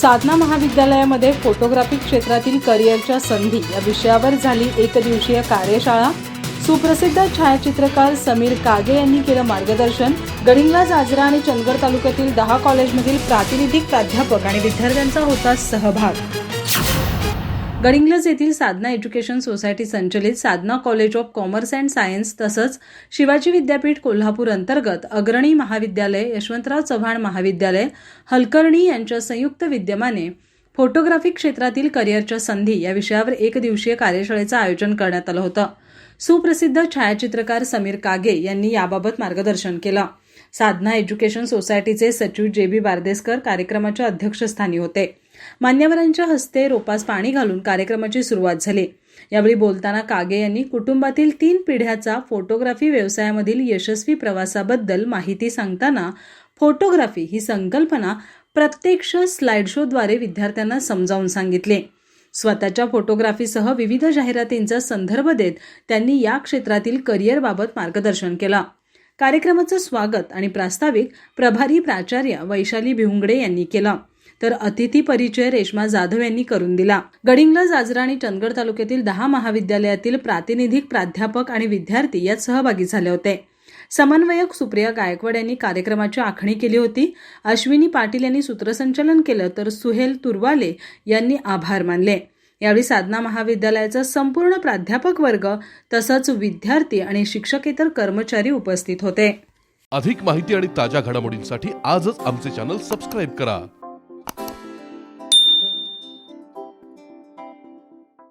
साधना महाविद्यालयामध्ये फोटोग्राफी क्षेत्रातील करिअरच्या संधी या विषयावर झाली एक दिवसीय कार्यशाळा. सुप्रसिद्ध छायाचित्रकार समीर कागे यांनी केलं मार्गदर्शन. गडिंगला आजरा आणि चंदगड तालुक्यातील दहा कॉलेजमधील प्रातिनिधिक प्राध्यापक आणि विद्यार्थ्यांचा होता सहभाग. गडिंग्लज येथील साधना एज्युकेशन सोसायटी संचलित Sadhana college of commerce and science तसंच शिवाजी विद्यापीठ कोल्हापूर अंतर्गत अग्रणी महाविद्यालय यशवंतराव चव्हाण महाविद्यालय हलकर्णी यांच्या संयुक्त विद्यमाने फोटोग्राफी क्षेत्रातील करिअरच्या संधी या विषयावर एक दिवसीय कार्यशाळेचं आयोजन करण्यात आलं होतं. सुप्रसिद्ध छायाचित्रकार समीर कागे यांनी याबाबत मार्गदर्शन केलं. साधना एज्युकेशन सोसायटीचे सचिव जे बी बारदेसकर कार्यक्रमाच्या अध्यक्षस्थानी होते. मान्यवरांच्या हस्ते रोपास पाणी घालून कार्यक्रमाची सुरुवात झाली. यावेळी बोलताना कागे यांनी कुटुंबातील तीन पिढ्याचा फोटोग्राफी व्यवसायामधील यशस्वी प्रवासाबद्दल माहिती सांगताना फोटोग्राफी ही संकल्पना प्रत्यक्ष स्लाइड शोद्वारे विद्यार्थ्यांना समजावून सांगितले. स्वतःच्या फोटोग्राफीसह विविध जाहिरातींचा संदर्भ देत त्यांनी या क्षेत्रातील करिअरबाबत मार्गदर्शन केलं. कार्यक्रमाचं स्वागत आणि प्रास्ताविक प्रभारी प्राचार्य वैशाली भिवंगडे यांनी केलं. तर अतिथी परिचय रेश्मा जाधव यांनी करून दिला. गडिंग्लज आजरा आणि चंदगड तालुक्यातील दहा महाविद्यालयातील प्रातिनिधिक प्राध्यापक आणि विद्यार्थी यात सहभागी झाले होते. समन्वयक सुप्रिया गायकवाड यांनी कार्यक्रमाची आखणी केली होती. अश्विनी पाटील यांनी सूत्रसंचालन केलं तर सुहेल तुरवाले यांनी आभार मानले. यावेळी साधना महाविद्यालयाचा संपूर्ण प्राध्यापक वर्ग तसंच विद्यार्थी आणि शिक्षकेतर कर्मचारी उपस्थित होते. अधिक माहिती आणि ताज्या घडामोडींसाठी आजच आमचे चॅनल सबस्क्राईब करा.